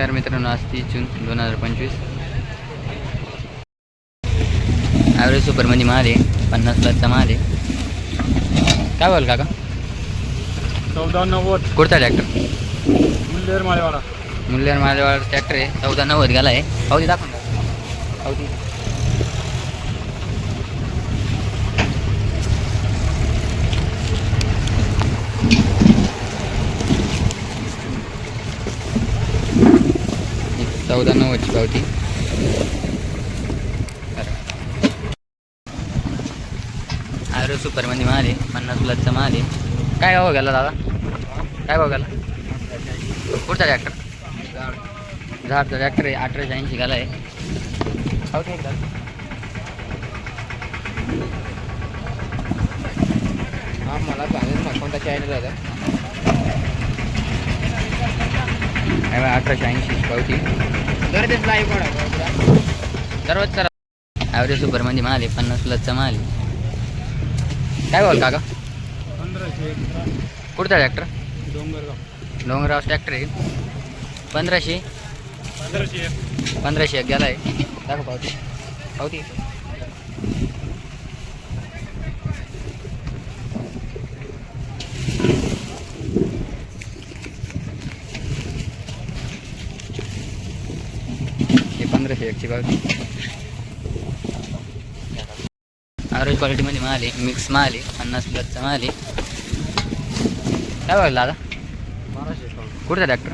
नमस्कार मित्रांनो आज तीस जून दोन हजार पंचवीस. ॲव्हरेज सुपरमध्ये माल आहे पन्नास प्लसचा माल आहे काय बोल काका? चौदा नव्वद. कुठचा ट्रॅक्टर मुल्लेर माळेवाडा. मुल्लेर मालेवाड ट्रॅक्टर आहे. चौदा नव्वद गेला आहे पावती दाखवून. पावती ही चौदा नव्वदची पावती आरो सुपरमध्ये माल आहे पन्नास प्लसचा माल. आहे काय भाव गेला दादा? काय भाव गेला? कुठचा ट्रॅक्टर झाडचा ट्रॅक्टर आहे अठराशे ऐंशी गेला आहे. पावती एकदा? हा मला चालेल ना कोणता चॅनल होता बघा, अठराशे ऐंशी पावती. गर्दीच लाईव्ह कोणा सर्वच करा. ॲव्हरेज सुपरमध्ये माल आहे पन्नास प्लसचा माल आहे. काय बोल काका? पंधराशे कुठचा ट्रॅक्टर डोंगरगाव. डोंगराव ट्रॅक्टर आहे. पंधराशे? पंधराशे पंधराशे एक गेला आहे दाखव पावती. पावती. एकची पावती ॲव्हरेज क्वालिटीमध्ये माल आहे मिक्स माल आहे पन्नास प्लसचा माल आहे. काय बघला दादा? कुठचा ट्रॅक्टर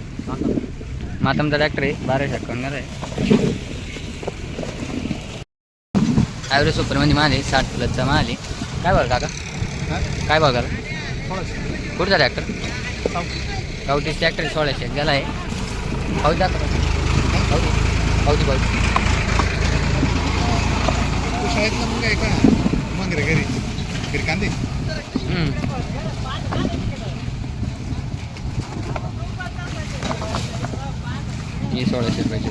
मातमचा ट्रॅक्टर आहे बाराशे अक्कावन्न आहे ॲव्हरेज सुपरमध्ये माल आहे साठ प्लसचा माल आहे. काय बघा काका? काय बघा कुठचा ट्रॅक्टर गावठी ट्रॅक्टर सोळाशे गेला आहे. पाऊस दाखव पावती पावती. पावती शाळेतला मग काय का मग रे घरी. घरी कांदे. ही सोळाशे रुपयाची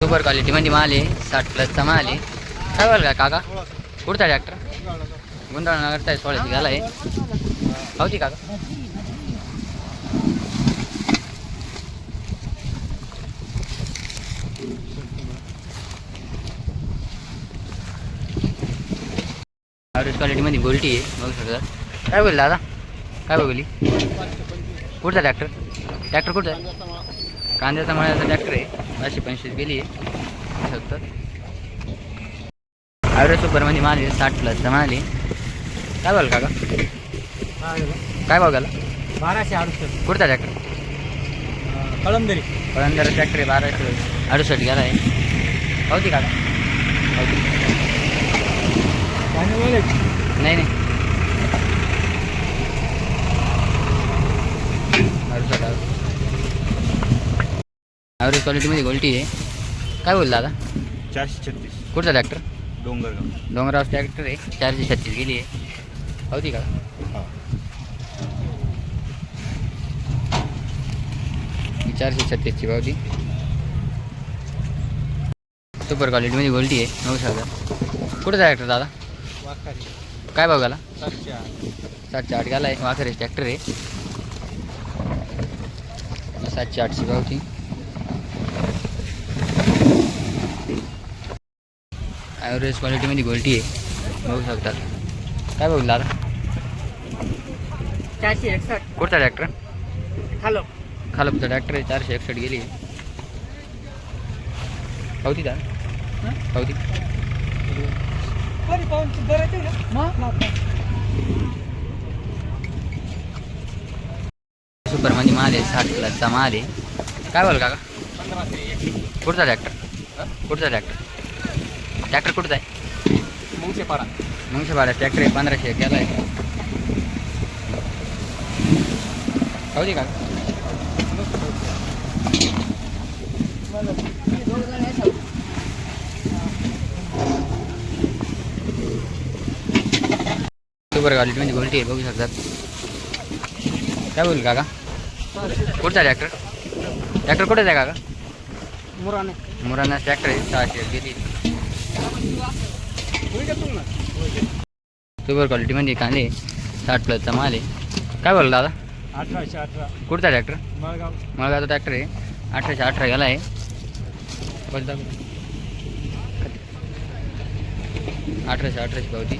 सुपर क्वालिटीमध्ये माल आहे. साठ प्लसचा माल आहे. काय बघा काका? कुठचा ट्रॅक्टर गुंडाळनगरचा आहे सोळाशे गेला आहे. पावती काका. ॲव्हरेज क्वालिटीमध्ये गोल्टी आहे. बघू शकता. काय बोलला दादा? काय बघली कुठचा ट्रॅक्टर ट्रॅक्टर कुठचा आहे? कांद्याचा मळ्याचा ट्रॅक्टर आहे. पाचशे पंचवीस गेली आहे. सत्तर ॲव्हरेज सुपरमध्ये आहे साठ प्लसचा माल आहे काय बोल काका? काय भाव गेला? बाराशे अडुसष्ट. कुठचा ट्रॅक्टर कळमदरी पळंदर ट्रॅक्टर आहे बाराशे अडुसष्ट गेला आहे. पावती काका? पावती नाही नाही. ॲव्हरेज क्वालिटीमध्ये गोल्टी आहे. काय बोलला दादा चारशे छत्तीस. कुठचा ट्रॅक्टर डोंगरगाव. डोंगराव ट्रॅक्टर आहे. चारशे छत्तीस गेली आहे. होती का? हा. ही चारशे छत्तीसची पावती सुपर क्वालिटीमध्ये गोल्टी आहे. नऊ शकता कुठं ट्रॅक्टर दादा? वाखारी काय भाव गेला सातशे आठ. गेला आहे. वाखरे ट्रॅक्टर आहे. सातशे आठशे पावती ॲव्हरेज क्वालिटीमध्ये गोल्टी आहे. बघू शकतात काय बघू दादा चारशे एकसष्ट. कुठचा ट्रॅक्टर हॅलो खालपचा ट्रॅक्टर आहे. चारशे एकसष्ट गेली आहे. सुपर म्हणजे पावती सुपरमध्ये माल आहे साठ प्लसचा माल आहे काय बोल काका? कुठचा ट्रॅक्टर कुठचा ट्रॅक्टर ट्रॅक्टर कुठचा आहे? मुंगशे पाडा मगशे बारा ट्रॅक्टर आहे पंधराशे गेला आहे पावती का सुपर क्वालिटीमध्ये गोल्टी आहे बघू शकतात. काय बोल काका? कुठचा ट्रॅक्टर ट्रॅक्टर कुठे आहे काका? मुराने. मुरांना ट्रॅक्टर आहे सहाशे गेली. सुपर क्वालिटीमध्ये कांदे साठ प्लसचा माल आहे. काय बोल दादा? अठराशे अठरा. कुठचा ट्रॅक्टर मळगाव. मळगावचा ट्रॅक्टर आहे. अठराशे अठरा गेला आहे. अठराशे अठराशे गावठी